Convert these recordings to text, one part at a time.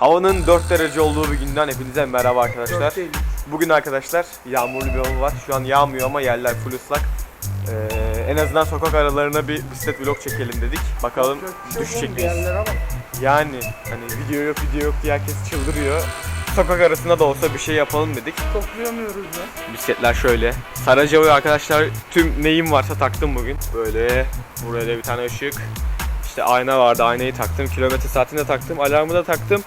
Havanın 4 derece olduğu bir günden hepinize merhaba arkadaşlar. Bugün arkadaşlar yağmurlu bir hava var. Şu an yağmıyor ama yerler full ıslak. Ee, en azından sokak aralarına bir bisiklet vlog çekelim dedik. Bakalım düşecek miyiz? Yani hani video yok video yok diye herkes çıldırıyor. Sokak arasında da olsa bir şey yapalım dedik. Toplayamıyoruz ya. Bisikletler şöyle. Sarajevo'ya arkadaşlar tüm neyim varsa taktım bugün. Böyle buraya da bir tane ışık. İşte ayna vardı aynayı taktım. Kilometre saatini de taktım. Alarmı da taktım.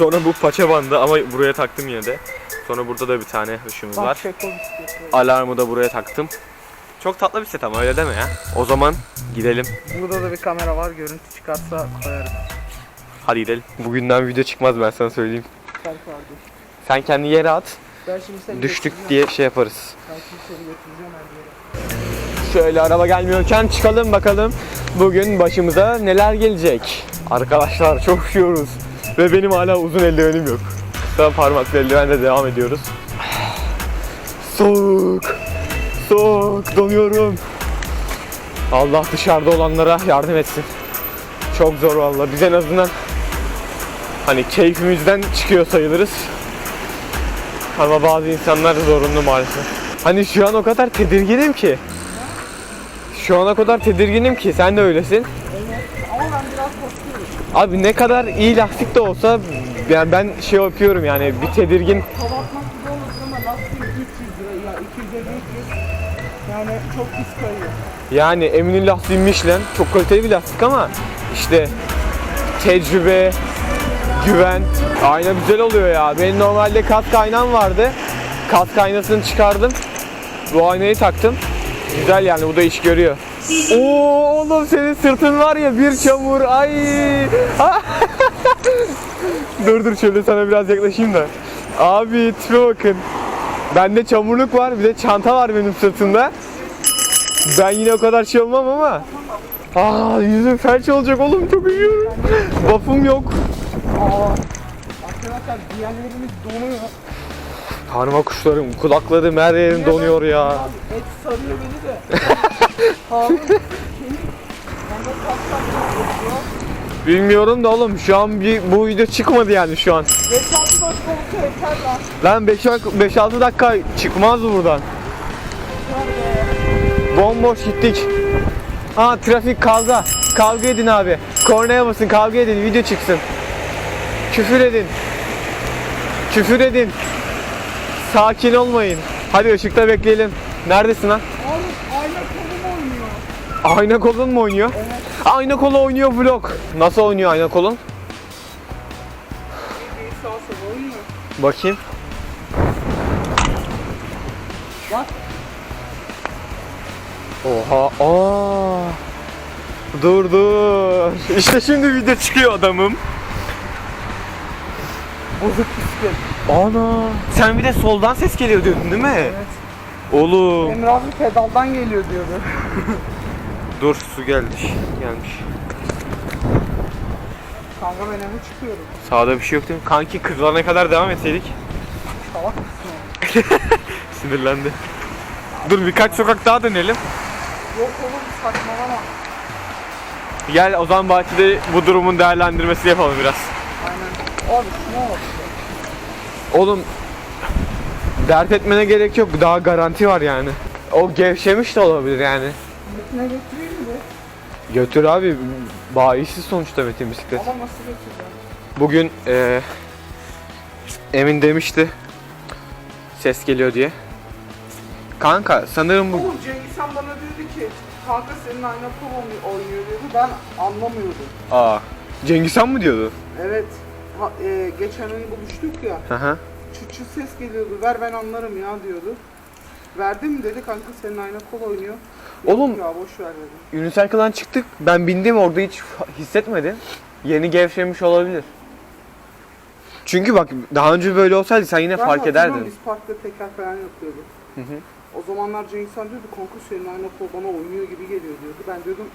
Sonra bu paça bandı ama buraya taktım yine de. Sonra burada da bir tane ışığımız var. Alarmı da buraya taktım. Çok tatlı bir set ama öyle deme ya. O zaman gidelim. Burada da bir kamera var. Görüntü çıkarsa koyarım. Hadi gidelim. Bugünden video çıkmaz ben sana söyleyeyim. Kardeş. Sen kendi yere at. Ben şimdi seni Düştük diye şey yaparız. Ben şimdi seni götüreceğim her yere. Şöyle araba gelmiyorken çıkalım bakalım bugün başımıza neler gelecek. Arkadaşlar çok üşüyoruz ve benim hala uzun eldivenim yok. Kısa parmaklı eldivenle devam ediyoruz. Soğuk, soğuk, donuyorum. Allah dışarıda olanlara yardım etsin. Çok zor valla. Biz en azından hani keyfimizden çıkıyor sayılırız. Ama bazı insanlar zorunlu maalesef. Hani şu an o kadar tedirginim ki. Şu ana kadar tedirginim ki sen de öylesin. Ama ben biraz korkuyorum. Abi ne kadar iyi lastik de olsa yani ben şey yapıyorum yani bir tedirgin. Hava atmak gibi olmasın ama lastik 300 lira ya 250 300. Yani çok pis kayıyor. Yani Emin'in lastiği Michelin çok kaliteli bir lastik ama işte tecrübe, güven, ayna güzel oluyor ya. Benim normalde kask aynam vardı. Kask aynasını çıkardım. Bu aynayı taktım. Güzel yani bu da iş görüyor. Oo oğlum senin sırtın var ya bir çamur ay. dur dur şöyle sana biraz yaklaşayım da. Abi tipe bakın. Bende çamurluk var bir de çanta var benim sırtımda. Ben yine o kadar şey olmam ama. Aa yüzüm felç olacak oğlum çok üşüyorum. Buff'um yok. Aa. Arkadaşlar diğerlerimiz donuyor. Parmak uçlarım, kulaklarım her yerim donuyor ya. Et sarıyor beni de. Abi. Bilmiyorum da oğlum şu an bir bu video çıkmadı yani şu an. 5-6 dakika olsa yeter lan. Lan 5-6 dakika çıkmaz buradan. Bomboş gittik. Aa trafik kavga. Kavga edin abi. Kornaya basın kavga edin video çıksın. Küfür edin. Küfür edin. Sakin olmayın. Hadi ışıkta bekleyelim. Neredesin lan? Abi ayna kolum oynuyor. Ayna kolun mu oynuyor? Ayna kolu oynuyor vlog. Nasıl oynuyor ayna kolun? Sağ sola oynuyor. Bakayım. Bak. Oha. Aa. Dur dur. İşte şimdi video çıkıyor adamım. Bozuk bisiklet. Ana. Sen bir de soldan ses geliyor diyordun değil mi? Evet. Oğlum. Emre abi pedaldan geliyor diyordu. Dur su geldi. Gelmiş. Kanka ben eve çıkıyorum. Sağda bir şey yok değil mi? Kanki kırılana kadar devam etseydik. Salak mısın? Sinirlendi. Dur birkaç sokak daha dönelim. Yok oğlum saçmalama. Gel o zaman bahçede bu durumun değerlendirmesi yapalım biraz. Abi şuna bak. Oğlum dert etmene gerek yok. Daha garanti var yani. O gevşemiş de olabilir yani. Metine götüreyim mi? Götür abi. Bayisiz sonuçta Metin bisiklet. Ama nasıl götüreceğim? Bugün eee Emin demişti. Ses geliyor diye. Kanka sanırım bu Oğlum Cengiz Han bana diyordu ki kanka senin ayna kol oynuyor- diyordu. Ben anlamıyordum. Aa Cengiz Han mı diyordu? Evet. E, geçen gün buluştuk ya. Hı hı. Çıt çıt ses geliyordu. Ver ben anlarım ya diyordu. Verdi mi dedi kanka senin ayna kol oynuyor. Oğlum- Ya boş ver dedim. Unicycle'dan çıktık. Ben bindim orada hiç hissetmedim. Yeni gevşemiş olabilir. Çünkü bak daha önce böyle olsaydı sen yine Ben fark hatırlıyorum, ederdin. Biz parkta teker falan yapıyorduk. Hı hı. O zamanlar Cengiz Han diyordu kanka senin ayna kol bana oynuyor gibi geliyor diyordu. Ben diyordum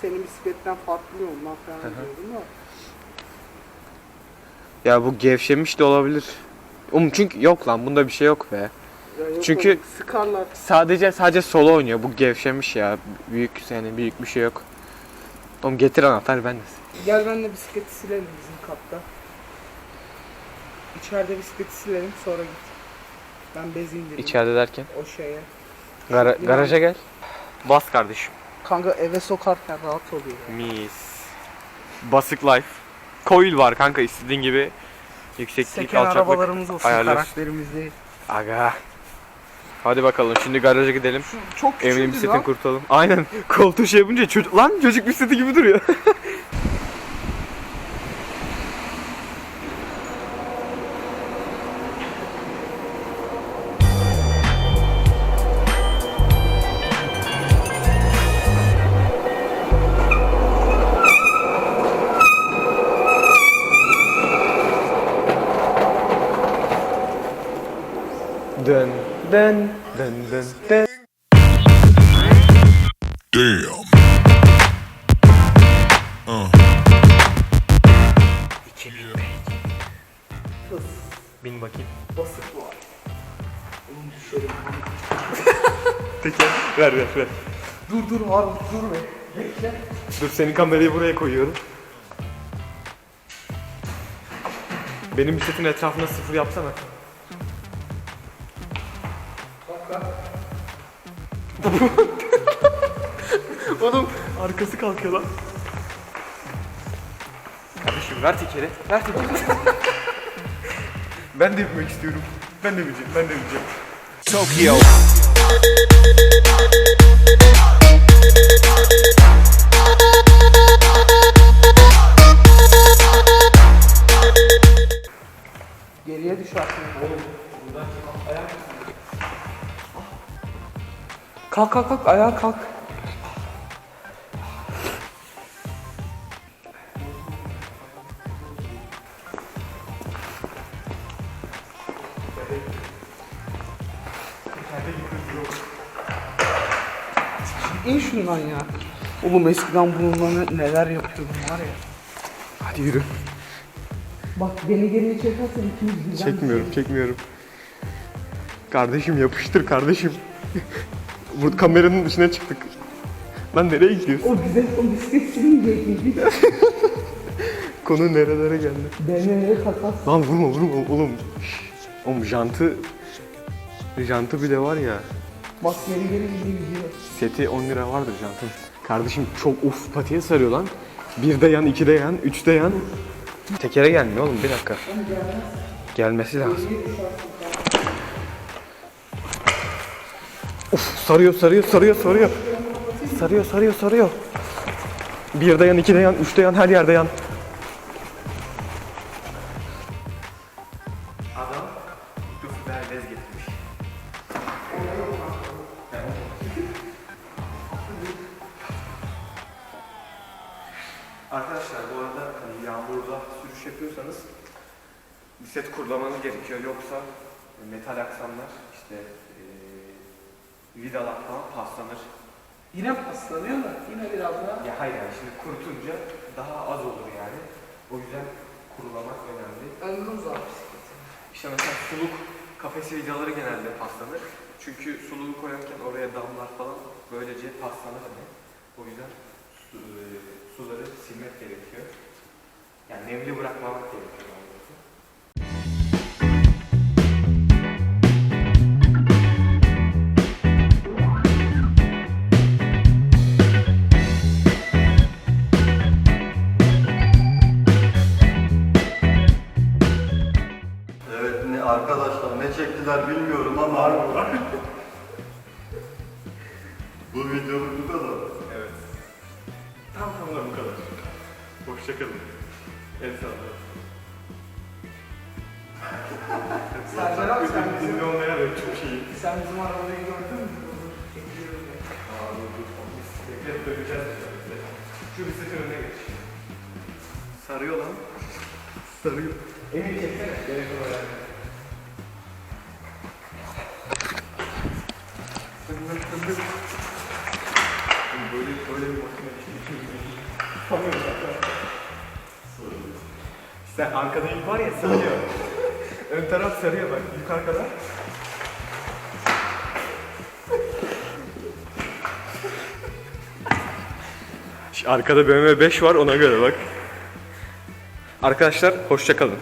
senin bisikletten farklı ondan falan diyordum da. Ya bu gevşemiş de olabilir. Um çünkü yok lan bunda bir şey yok be. Yok Çünkü- oğlum, sıkarlar. Sadece sadece solo oynuyor. Bu gevşemiş ya. Büyük yani büyük bir şey yok. Oğlum getir anahtar ben de. Gel benimle bisikleti silelim bizim katta. İçeride bisikleti silelim sonra git. Ben bez indireyim. İçeride derken? O şeye. Gara- garaja gel. Bas kardeşim. Kanka eve sokarken rahat oluyor. Mis. Basık life. Coil var kanka istediğin gibi. Yükseklik, Seken alçaklık. arabalarımız olsun ayarlıyorsun. karakterimiz değil. Aga. Hadi bakalım şimdi garaja gidelim. Çok küçük Evinin bir bisikletini lan. kurtaralım. Aynen. Koltuğu şey yapınca çocuk lan çocuk bisikleti gibi duruyor. dön dön dön dön. Damn. Uh. Bin bakayım. Basık var. Oğlum düşerim. Teker. ver ver ver. Dur dur Harun dur be. Bekle. Dur senin kamerayı buraya koyuyorum. Benim bisikletin etrafına sıfır yapsana. Oğlum arkası kalkıyor lan. Kardeşim ver tekeri. Ver tekeri. ben de yapmak istiyorum. Ben de bileceğim. Ben de bileceğim. Tokyo. Kalk kalk kalk ayağa kalk. İn şundan ya. Oğlum eskiden bununla ne- neler yapıyordum var ya. Hadi yürü. Bak beni geriye çekersen ikimiz birden Çekmiyorum, çekmiyorum. Kardeşim yapıştır kardeşim. Bu kameranın dışına çıktık. Lan nereye gidiyorsun? O güzel o bisiklet sürmeyecek Konu nerelere geldi? BMW'ye takas. Lan vurma vurma oğlum. Oğlum jantı... Jantı bile var ya. Bak geri geri gidiyor. Seti 10 lira vardır jantın. Kardeşim çok uf patiye sarıyor lan. Bir de yan, iki de yan, üç de yan. Tekere gelmiyor oğlum bir dakika. Gelmesi lazım. Uf sarıyor sarıyor sarıyor sarıyor. Sarıyor sarıyor sarıyor. Bir de yan, iki de yan, üç de yan, her yerde yan. Adam Dufu Berlez getirmiş. Arkadaşlar bu arada hani yağmurda sürüş yapıyorsanız bisiklet kurulamanız gerekiyor. Yoksa metal aksamlar işte e, vidalar falan paslanır. Yine paslanıyor da yine biraz daha. Ya hayır yani şimdi kurutunca daha az olur yani. O yüzden kurulamak önemli. Ömrüm zor bisikleti. İşte mesela suluk kafesi vidaları genelde paslanır. Çünkü suluğu koyarken oraya damlar falan böylece paslanır hani. O yüzden su, e, suları silmek gerekiyor. Yani nemli bırakmamak gerekiyor. Bu videoluk bu kadar. Evet. Tam tamına bu kadar. Hoşçakalın. El sağlığı. Serdar abi sen bizim, olmaya da çok iyi. sen bizim arabayı gördün mü? Bunu çekiyorum ya. Hep döneceğiz. Şu bisikletin önüne geç. Sarıyor lan. Sarıyor. Emin çeksene. Gerek yok yani. Fındık fındık. Böyle böyle bir makine Tutamıyoruz zaten. İşte arkada yük var ya sarıyor. Ön taraf sarıyor bak yük arkada. Arkada BMW 5 var ona göre bak. Arkadaşlar hoşça kalın.